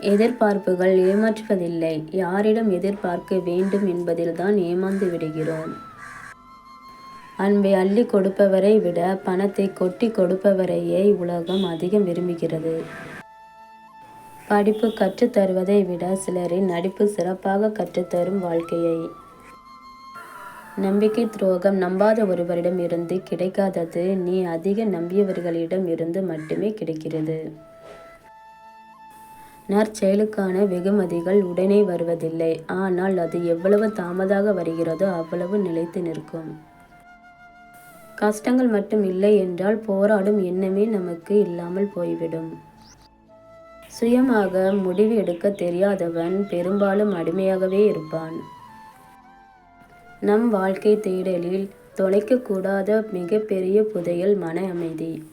எதிர்பார்ப்புகள் ஏமாற்றுவதில்லை யாரிடம் எதிர்பார்க்க வேண்டும் என்பதில்தான் ஏமாந்து விடுகிறோம். அன்பை அள்ளிக் கொடுப்பவரை விட பணத்தை கொட்டி கொடுப்பவரையே உலகம் அதிகம் விரும்புகிறது. படிப்பு கற்றுத் தருவதை விட சிலரின் நடிப்பு சிறப்பாக கற்றுத்தரும் வாழ்க்கையை. நம்பிக்கை துரோகம் நம்பாத ஒருவரிடம் இருந்து கிடைக்காதது நீ அதிக நம்பியவர்களிடம் இருந்து மட்டுமே கிடைக்கிறது. நற்செயலுக்கான வெகுமதிகள் உடனே வருவதில்லை. ஆனால் அது எவ்வளவு தாமதாக வருகிறதோ அவ்வளவு நிலைத்து நிற்கும். கஷ்டங்கள் மட்டும் இல்லை என்றால் போராடும் எண்ணமே நமக்கு இல்லாமல் போய்விடும். சுயமாக முடிவு எடுக்கத் தெரியாதவன் பெரும்பாலும் அடிமையாகவே இருப்பான். நம் வாழ்க்கை தேடலில் தொலைக்கக்கூடாத மிகப்பெரிய புதையல் மன அமைதி.